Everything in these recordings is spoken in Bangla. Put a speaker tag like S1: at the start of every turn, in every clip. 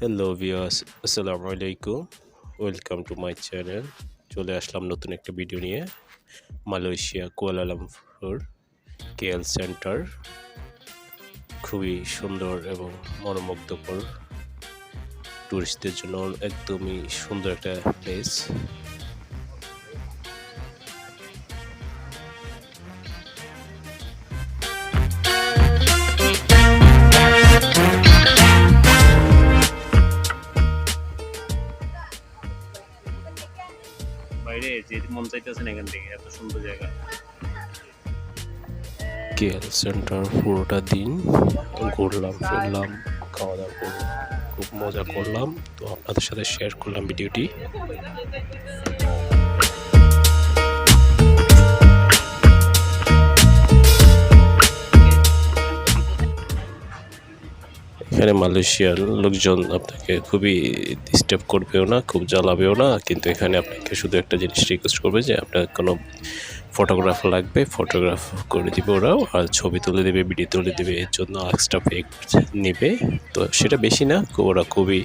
S1: হ্যালো ভিউয়ার্স আসসালামু আলাইকুম ওয়েলকাম টু মাই চ্যানেল চলে আসলাম নতুন একটা ভিডিও নিয়ে। মালয়েশিয়া কুয়ালালামপুর কেএল সেন্টার খুবই সুন্দর এবং মনোমুগ্ধকর টুরিস্টদের জন্য একদমই সুন্দর একটা প্লেস
S2: বাইরে যেতে মন চাইতেছেন এখান থেকে, এত সুন্দর জায়গা।
S1: KL centre? পুরোটা দিন ঘুরলাম, ফিরলাম খাওয়া দাওয়া করলাম, খুব মজা করলাম। তো আপনাদের সাথে শেয়ার করলাম ভিডিওটি। এখানে মালয়েশিয়ার লোকজন আপনাকে খুবই ডিস্টার্ব করবেও না, খুব জ্বালাবেও না, কিন্তু এখানে আপনাকে শুধু একটা জিনিস রিকোয়েস্ট করবে যে আপনার কোনো ফটোগ্রাফ লাগবে ফটোগ্রাফ করে দিবে ওরাও, আর ছবি তুলে দেবে ভিডিও তুলে দেবে, এর জন্য এক্সট্রা পে নেবে। তো সেটা বেশি না ওরা খুবই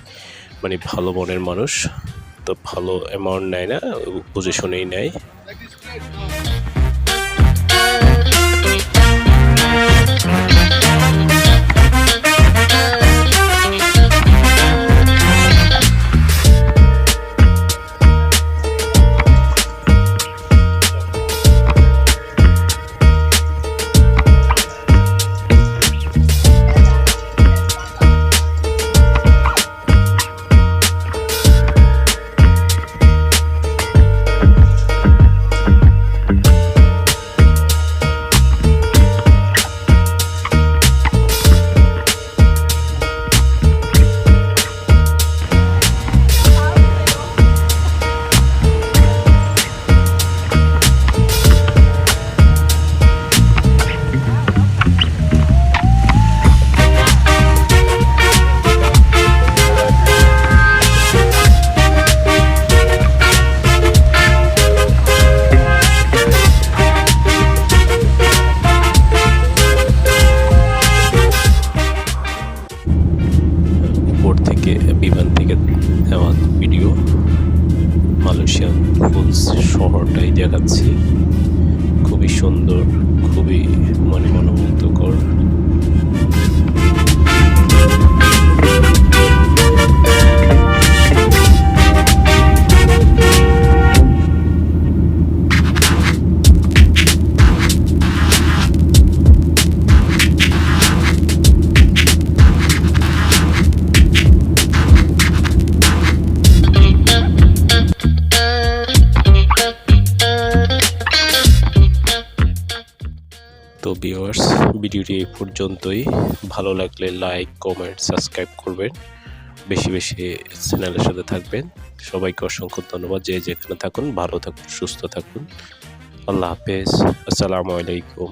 S1: মানে ভালো মনের মানুষ, তো ভালো অ্যামাউন্ট নেয় না বুঝে শুনেই নেয়। থেকে বিমান থেকে নেওয়া ভিডিও। মালয়েশিয়ান ফুলস শহরটাই দেখাচ্ছি। খুবই সুন্দর খুবই মানে মনোমুগ্ধকর। তো ভিউয়ার্স ভিডিওটি এই পর্যন্তই। ভালো লাগলে লাইক কমেন্ট সাবস্ক্রাইব করবেন। বেশি বেশি চ্যানেলের সাথে থাকবেন। সবাইকে অসংখ্য ধন্যবাদ। যে যেখানে থাকুন, ভালো থাকুন, সুস্থ থাকুন। আল্লাহ হাফেজ। আসসালামু আলাইকুম।